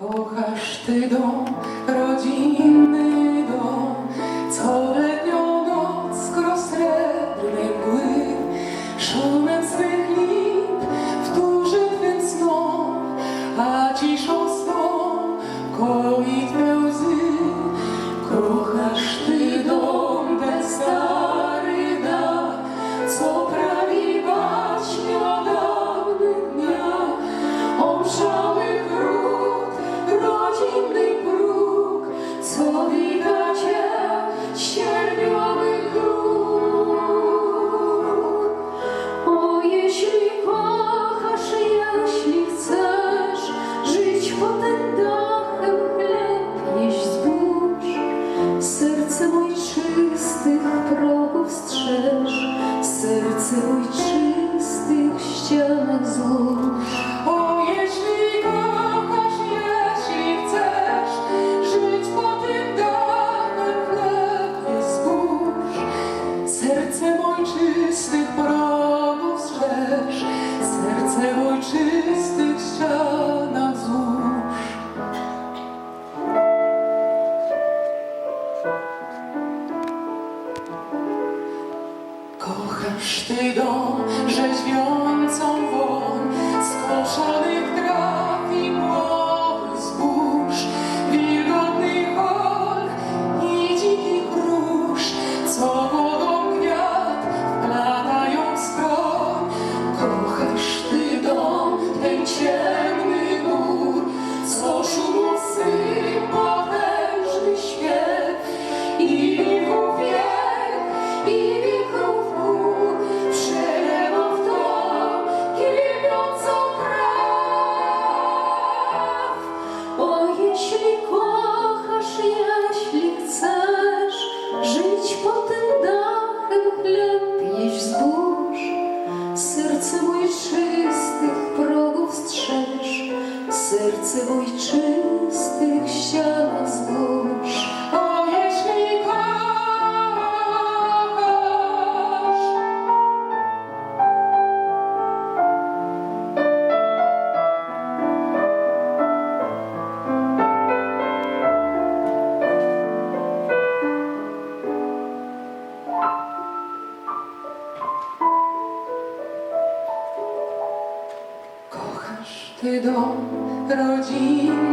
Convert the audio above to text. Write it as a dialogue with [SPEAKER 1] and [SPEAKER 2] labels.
[SPEAKER 1] Kochasz ty dom, rodzinny dom, co letnią noc skoro srebrne mgły, szumem swych lip wtórzy twym snom, a ciszą swą koi łzy. Kochasz ty dom, ten
[SPEAKER 2] serce mój czystych ścianek złóż.
[SPEAKER 1] O, jeśli kochasz, jeśli chcesz żyć pod tym dachem, chleb jest zbóż. Serce mój czystych progów strzeż, serce mój Dom, rzeźbiącą woń skoszonych traw i młodych zbóż, wilgotnych hol i dzikich róż, co wodą kwiat wplatają w skroń. Kochasz ty dom, ten ciemny
[SPEAKER 2] serce mój czystych progów strzeż, serce mój czystych
[SPEAKER 1] kochasz ty dom, rodzinny dom,